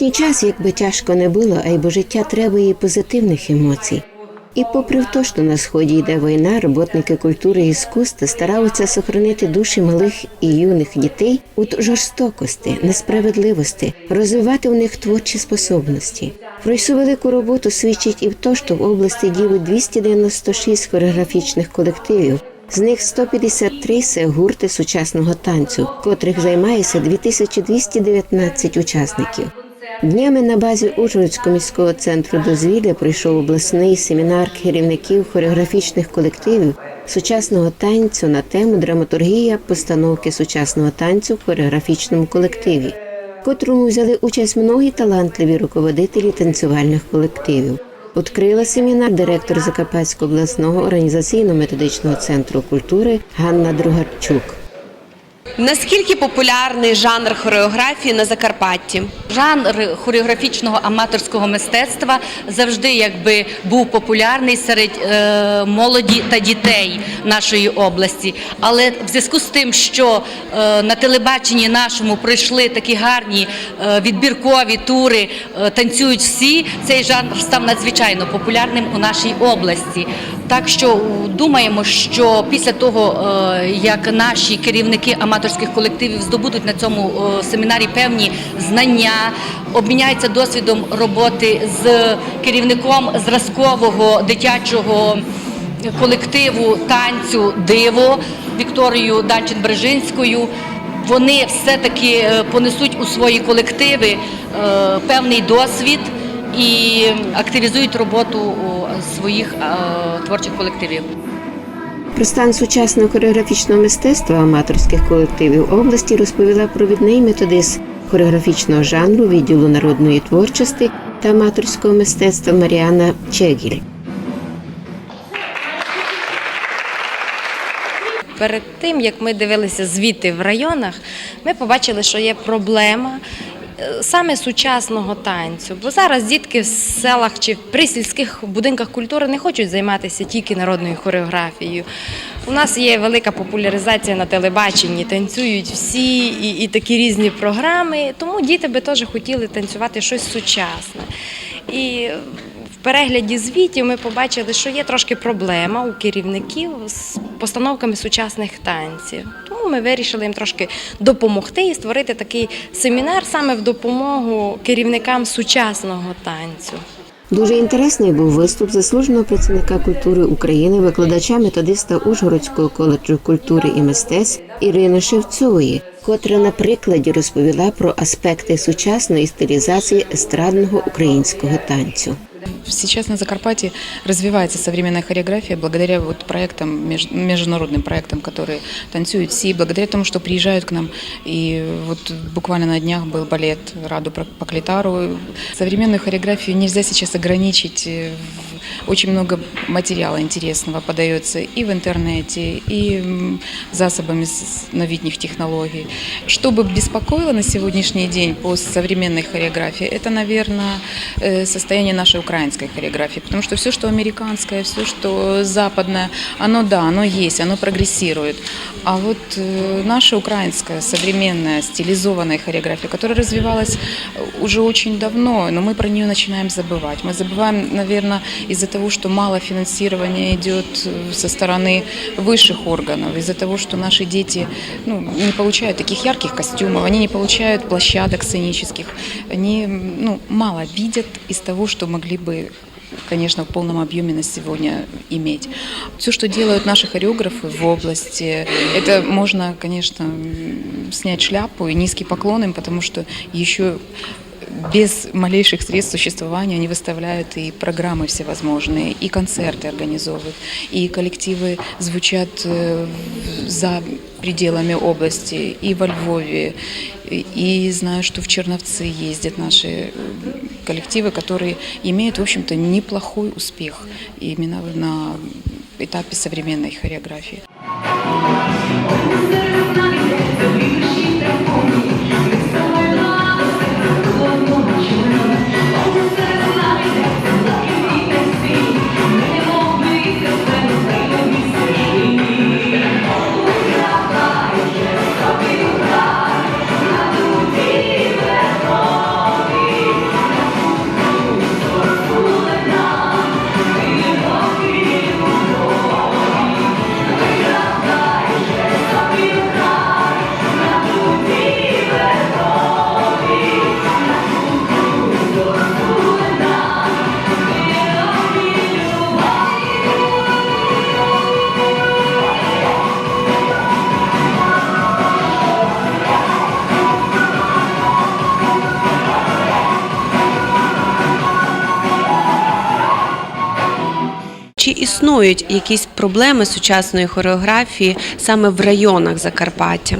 нинішній час, якби тяжко не було, а й бо життя требує позитивних емоцій. І попри те, що на сході йде війна, роботники культури і іскусства стараються сохранити душі малих і юних дітей у жорстокості, несправедливості, розвивати у них творчі способності. Про цю велику роботу свідчить і в те, що в області діють 296 хореографічних колективів. З них 153 – це гурти сучасного танцю, котрих займається 2219 учасників. Днями на базі Ужгородського міського центру дозвілля пройшов обласний семінар керівників хореографічних колективів сучасного танцю на тему драматургія постановки сучасного танцю в хореографічному колективі, в котрому взяли участь многі талантливі руководителі танцювальних колективів. Відкрила семінар директор Закарпатського обласного організаційно-методичного центру культури Ганна Другарчук. Наскільки популярний жанр хореографії на Закарпатті? Жанр хореографічного аматорського мистецтва завжди якби був популярний серед е, молоді та дітей нашої області. Але в зв'язку з тим, що е, на телебаченні нашому пройшли такі гарні е, відбіркові тури, е, танцюють всі, цей жанр став надзвичайно популярним у нашій області. Так що думаємо, що після того, е, як наші керівники аматорських колективів здобудуть на цьому семінарі певні знання, обміняються досвідом роботи з керівником зразкового дитячого колективу танцю Диво Вікторією Данчин-Брежинською. Вони все-таки е, понесуть у свої колективи е, певний досвід і активізують роботу своїх е, творчих колективів. Про стан сучасного хореографічного мистецтва аматорських колективів області розповіла провідний методист хореографічного жанру відділу народної творчості та аматорського мистецтва Маріана Чегіль. Перед тим як ми дивилися звіти в районах, ми побачили, що є проблема. Саме сучасного танцю, бо зараз дітки в селах чи при сільських будинках культури не хочуть займатися тільки народною хореографією. У нас є велика популяризація на телебаченні, танцюють всі і, і такі різні програми. Тому діти би теж хотіли танцювати щось сучасне. І в перегляді звітів ми побачили, що є трошки проблема у керівників з постановками сучасних танців. Тому ми вирішили їм трошки допомогти і створити такий семінар саме в допомогу керівникам сучасного танцю. Дуже інтересний був виступ заслуженого працівника культури України, викладача методиста Ужгородського коледжу культури і мистецтв Ірини Шевцової, котра на прикладі розповіла про аспекти сучасної стилізації естрадного українського танцю. Сейчас на Закарпатье развивается современная хореография благодаря вот проектам, меж- международным проектам, которые танцуют все, благодаря тому, что приезжают к нам. И вот буквально на днях был балет «Раду про- по клитару». Современную хореографию нельзя сейчас ограничить. э, в- Очень много материала интересного подается и в интернете, и м, засобами с- новітніх технологий. Что бы беспокоило на сегодняшний день по современной хореографии, это, наверное, э, состояние нашей украинской хореографии. Потому что все, что американское, все, что западное, оно да, оно есть, оно прогрессирует. А вот э, наша украинская современная стилизованная хореография, которая развивалась э, уже очень давно, но мы про нее начинаем забывать. Мы забываем, наверное, из-за того, что мало финансирования идет э, со стороны высших органов, из-за того, что наши дети ну, не получают таких ярких костюмов, они не получают площадок сценических, они м, ну, мало видят из того, что могли бы конечно, в полном объеме на сегодня иметь. Все, что делают наши хореографы в области, это можно, конечно, м, снять шляпу и низкий поклон им, потому что еще без малейших средств существования они выставляют и программы всевозможные, и концерты организовывают, и коллективы звучат э, в- за пределами области, и во Львове, и и знаю, что в Черновцы ездят наши э, коллективы, которые имеют, в общем-то, неплохой успех именно на этапе современной хореографии. існують якісь проблеми сучасної хореографії саме в районах Закарпаття?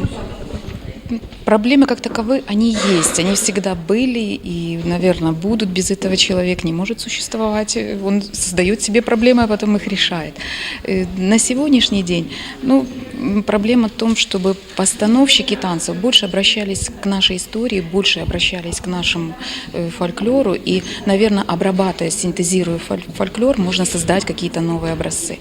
Проблемы как таковые, они есть, они всегда были и, наверное, будут. Без этого человек не может существовать. Он создает себе проблемы, а потом их решает. Э, На сегодняшний день ну, м, проблема в том, чтобы постановщики танцев больше обращались к нашей истории, больше обращались к нашему э, фольклору. И, наверное, обрабатывая, синтезируя фоль- фольклор, можно создать какие-то новые образцы.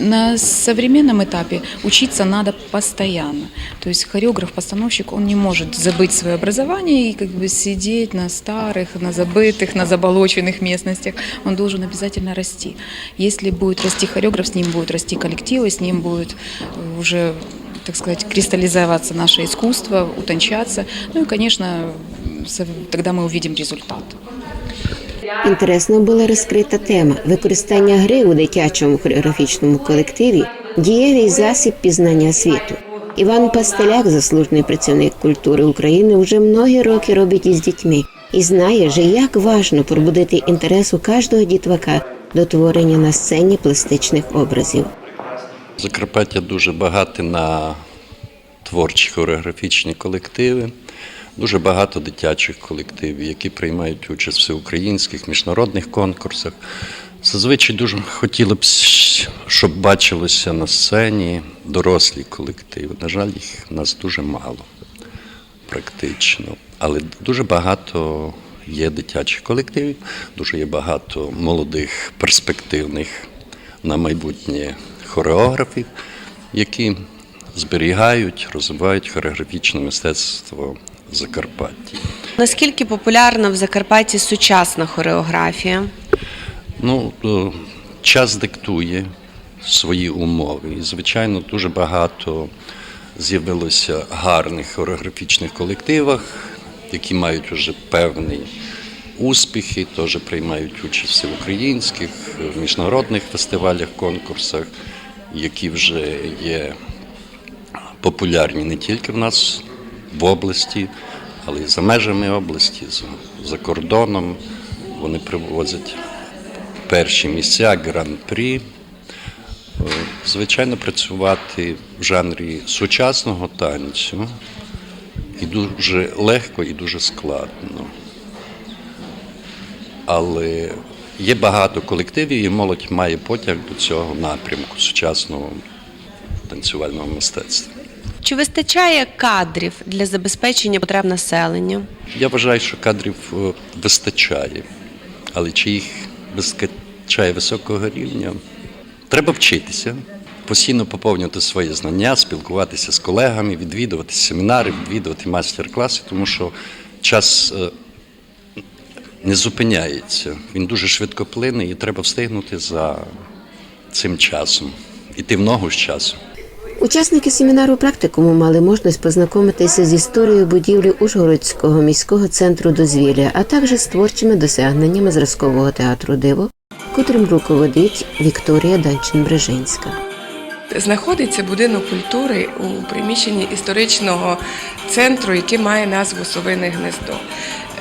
Э, на современном этапе учиться надо постоянно. То есть хореограф-постановщик, он не может забыть свое образование и как бы сидеть на старых, на забытых, на заболоченных местностях. Он должен обязательно расти. Если будет расти хореограф, с ним будут расти коллективы, с ним будет э, уже так сказать, кристаллизоваться наше искусство, утончаться. Ну и, конечно, со- тогда мы увидим результат. Інтересно була розкрита тема використання гри у дитячому хореографічному колективі дієвий засіб пізнання світу. Іван Пастеляк, заслужений працівник культури України, вже многі роки робить із дітьми і знає, же, як важно пробудити інтерес у кожного дітвака до творення на сцені пластичних образів. Закарпаття дуже багате на творчі хореографічні колективи, дуже багато дитячих колективів, які приймають участь в всеукраїнських міжнародних конкурсах. Зазвичай дуже хотіли б, щоб бачилося на сцені дорослі колективи. На жаль, їх в нас дуже мало практично. Але дуже багато є дитячих колективів, дуже є багато молодих, перспективних на майбутнє хореографів, які зберігають, розвивають хореографічне мистецтво Закарпаття. Наскільки популярна в Закарпатті сучасна хореографія? Ну, е, час диктує свої умови. І, звичайно, дуже багато з'явилося гарних хореографічних колективах, які мають вже певні успіхи, теж приймають участь в українських, в міжнародних фестивалях, конкурсах, які вже є популярні не тільки в нас в області, але й за межами області, за, кордоном. Вони привозять перші місця, гран-прі. Е, Звичайно, працювати в жанрі сучасного танцю і дуже легко і дуже складно. Але є багато колективів, і молодь має потяг до цього напрямку сучасного танцювального мистецтва. Чи вистачає кадрів для забезпечення потреб населення? Я вважаю, що кадрів е, вистачає, але чи їх вистачає високого рівня? Треба вчитися, постійно поповнювати свої знання, спілкуватися з колегами, відвідувати семінари, відвідувати майстер-класи, тому що час е, не зупиняється. Він дуже швидко плине і треба встигнути за цим часом, іти в ногу з часом. Учасники семінару практикуму мали можливість познайомитися з історією будівлі Ужгородського міського центру дозвілля, а також з творчими досягненнями зразкового театру Диво, котрим руководить Вікторія Данчин-Брежинська. Знаходиться будинок культури у приміщенні історичного центру, який має назву Совине гнездо.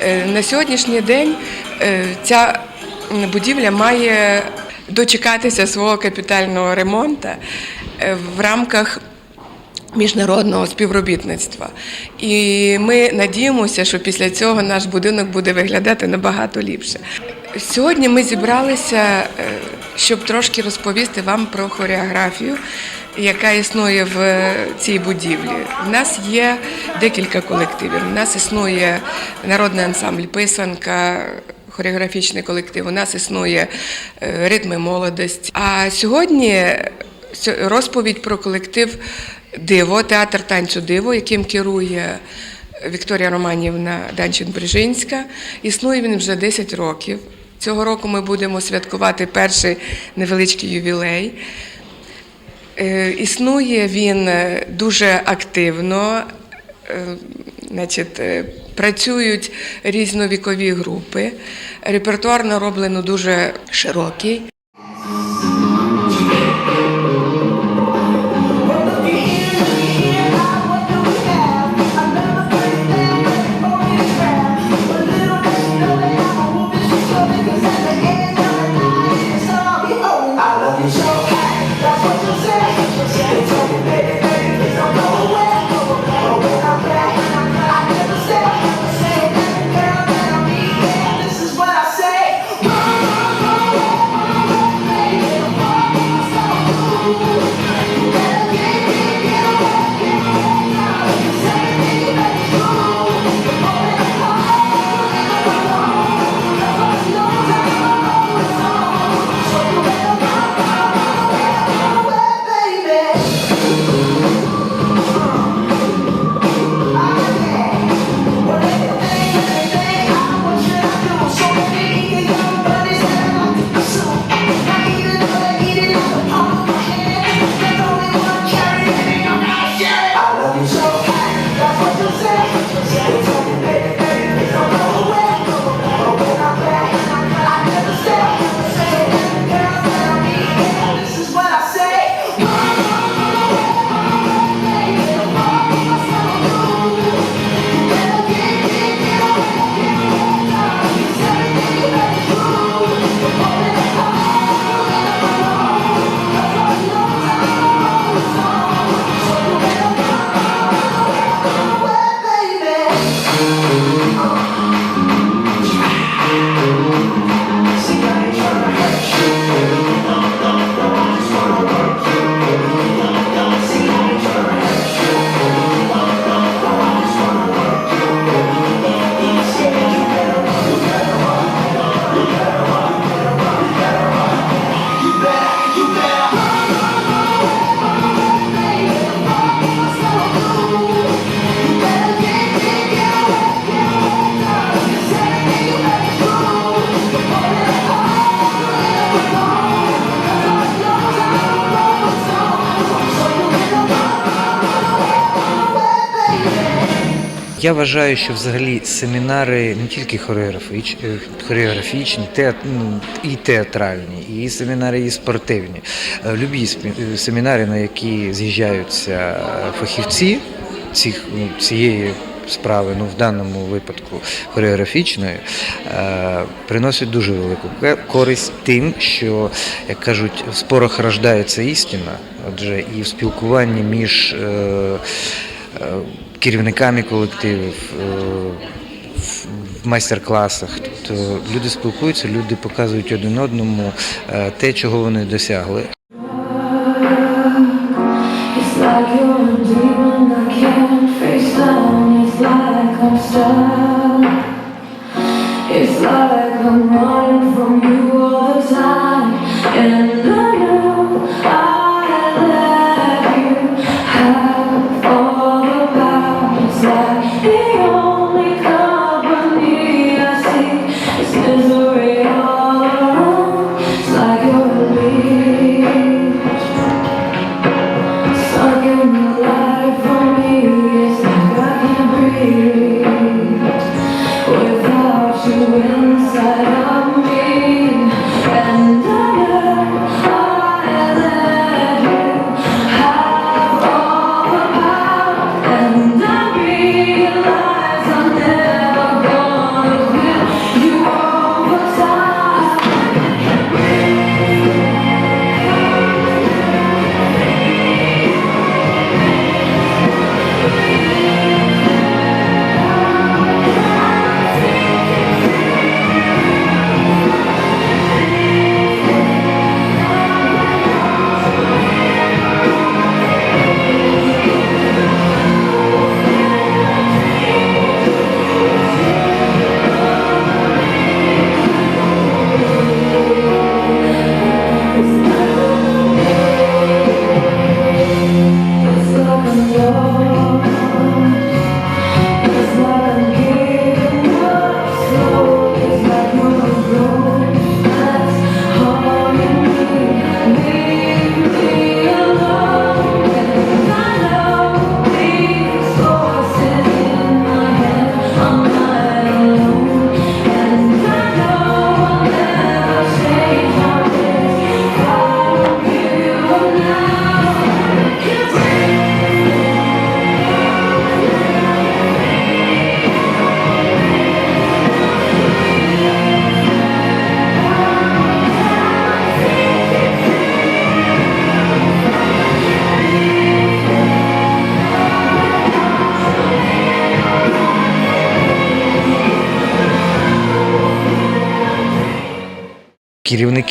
Е, На сьогоднішній день е, ця будівля має дочекатися свого капітального ремонту в рамках міжнародного співробітництва. І ми надіємося, що після цього наш будинок буде виглядати набагато ліпше. Сьогодні ми зібралися, е, щоб трошки розповісти вам про хореографію, яка існує в е, цій будівлі. У нас є декілька колективів. У нас існує народний ансамбль писанка. Хореографічний колектив, у нас існує е, ритми молодості. А сьогодні сьо- розповідь про колектив Диво, театр танцю Диво, яким керує Вікторія Романівна Данчин-Брижинська. Існує він вже 10 років. Цього року ми будемо святкувати перший невеличкий ювілей. Е, Існує він дуже активно. Е, Значить, е, працюють різновікові групи. Репертуар нароблено дуже широкий. Я вважаю, що взагалі семінари не тільки хореографіч, е, хореографічні, теат, ну, і театральні, і семінари, і спортивні. Е, Любі е, семінари, на які з'їжджаються фахівці цих, ну, цієї справи, ну в даному випадку хореографічної, приносять дуже велику користь тим, що, як кажуть, в спорах рождається істина, отже, і в спілкуванні між керівниками колективів. е, в- майстер-класах, тобто люди спілкуються, люди показують один одному е, те, чого вони досягли. It's like I'm running from you all the time.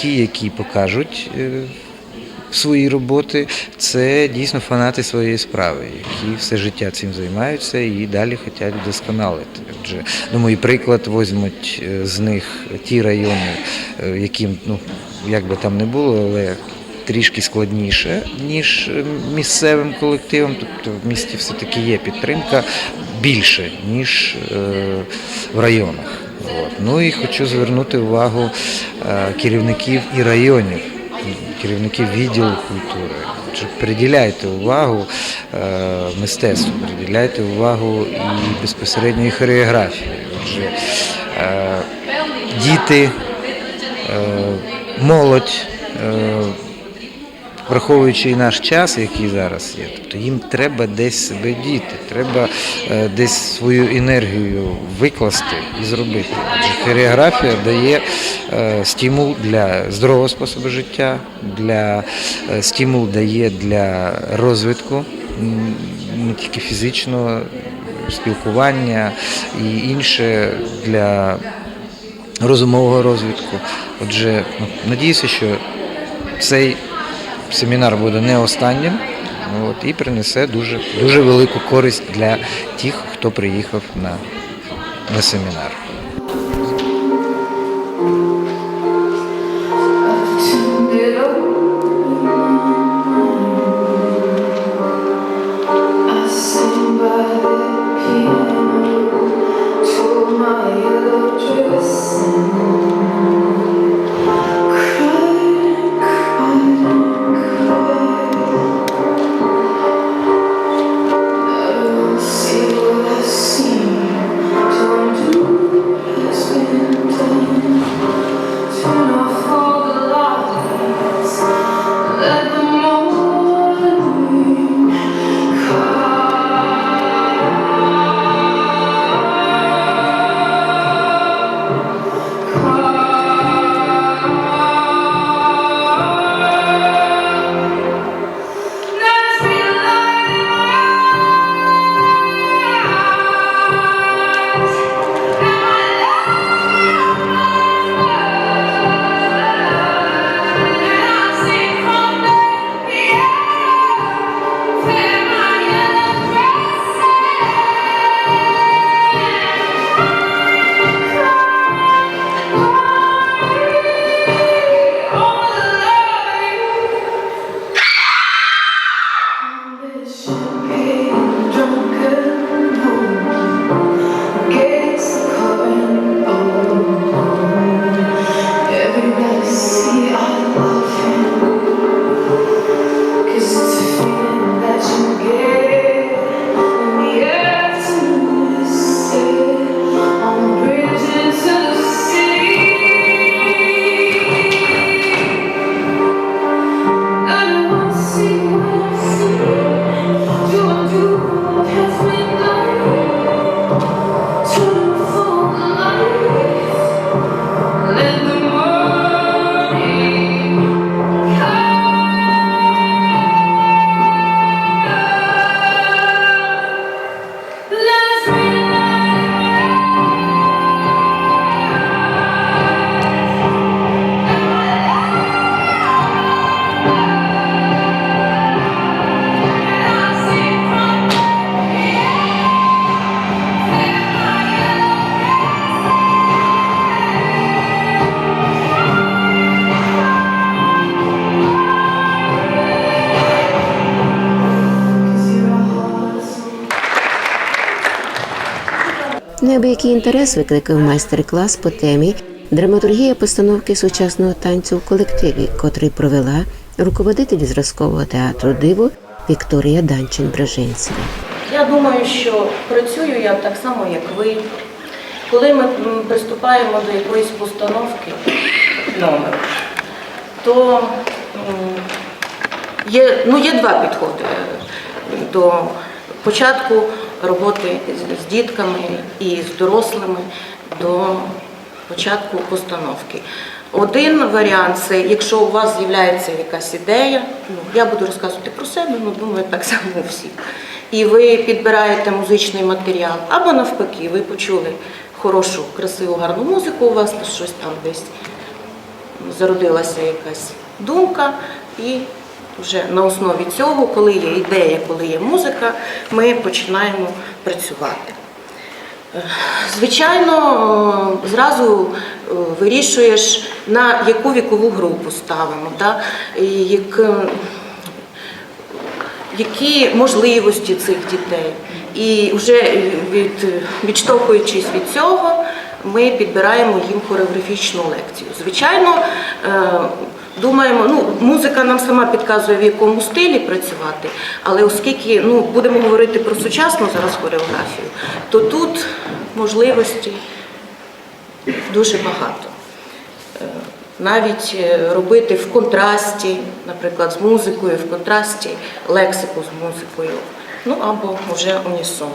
Керівники, які покажуть е, свої роботи, це дійсно фанати своєї справи, які все життя цим займаються і далі хочуть вдосконалити. Отже, думаю, приклад візьмуть е, з них ті райони, е, яким, ну, як би там не було, але трішки складніше, ніж місцевим колективам. Тобто в місті все-таки є підтримка більше, ніж в районах. От. Ну і хочу звернути увагу е, керівників і районів, керівників відділу культури. Приділяйте увагу е, мистецтву, приділяйте увагу і безпосередньо і хореографії. Отже, е, діти, молодь. Враховуючи і наш час, який зараз є, тобто їм треба десь себе діти, треба е, десь свою енергію викласти і зробити. Хореографія дає е, стимул для здорового способу життя, для е, стимул дає для розвитку не тільки фізичного спілкування і інше для розумового розвитку. Отже, ну, надіюся, що цей семінар буде не останнім от, і принесе дуже, дуже велику користь для тих, хто приїхав на, на семінар. Інтерес викликав майстер-клас по темі драматургія постановки сучасного танцю в колективі, котрий провела руководитель зразкового театру диво Вікторія Данчин-Бражинська. Я думаю, що працюю я так само, як ви. Коли ми приступаємо до якоїсь постановки номеру, то є, ну, є два підходи до початку роботи з- дітками і з дорослими до початку постановки. Один варіант це, якщо у вас з'являється якась ідея, ну, я буду розказувати про себе, ну думаю, так само у. І ви підбираєте музичний матеріал, або навпаки, ви почули хорошу, красиву, гарну музику, у вас щось там десь зародилася якась думка, і вже на основі цього, коли є ідея, коли є музика, ми починаємо працювати. Е, Звичайно, е, зразу е, вирішуєш, на яку вікову групу ставимо, да? як, які можливості цих дітей. І вже від, відштовхуючись від цього, ми підбираємо їм хореографічну лекцію. Звичайно, думаємо, ну, музика нам сама підказує, в якому стилі працювати, але оскільки ну, будемо говорити про сучасну зараз хореографію, то тут можливості дуже багато. Е, Навіть е, робити в контрасті, наприклад, з музикою, в контрасті лексику з музикою, ну або вже унісон.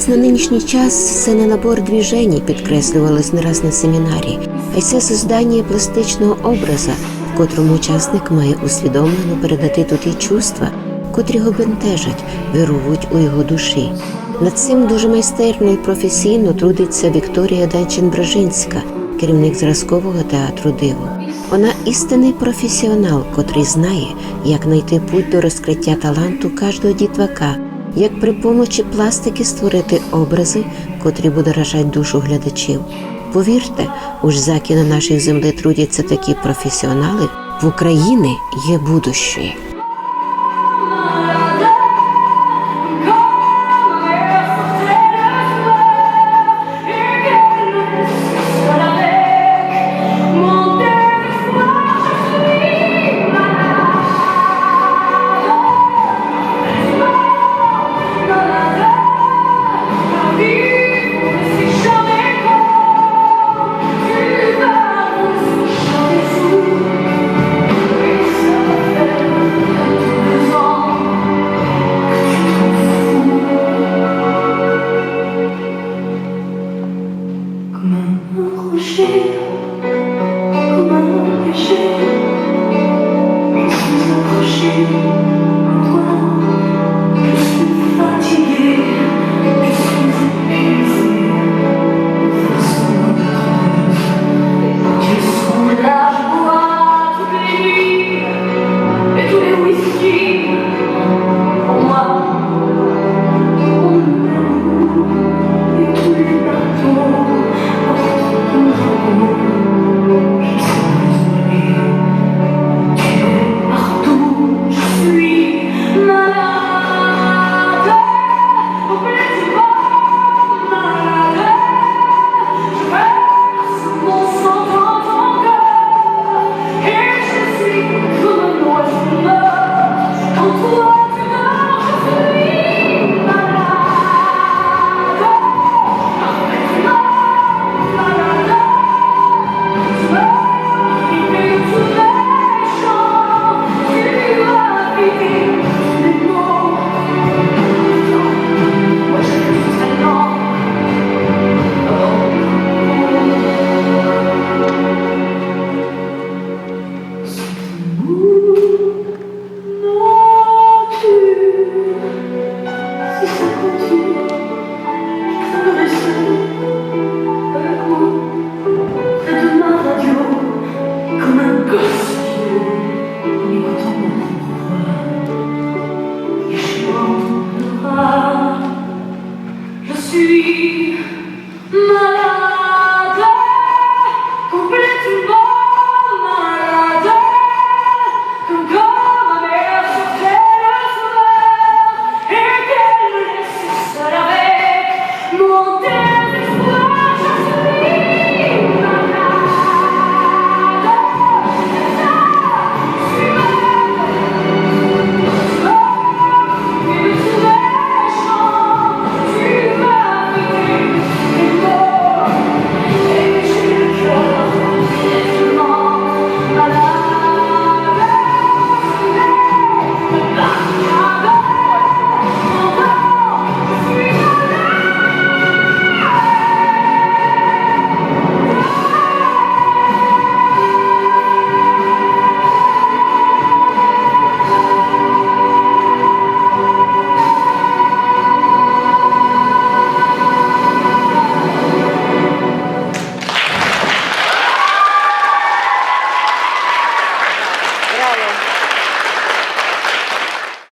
Танець на нинішній час це не набор движень, підкреслювалось не раз на семінарі, а й це создання пластичного образа, в котрому учасник має усвідомлено передати тут і чувства, котрі його бентежать, вирують у його душі. Над цим дуже майстерно і професійно трудиться Вікторія Данчин-Бражинська, керівник зразкового театру Диво. Вона істинний професіонал, котрий знає, як знайти путь до розкриття таланту кожного дітвака, як при помочі пластики створити образи, котрі будоражать душу глядачів. Повірте, у заки на нашій землі трудяться такі професіонали, в Україні є будущее.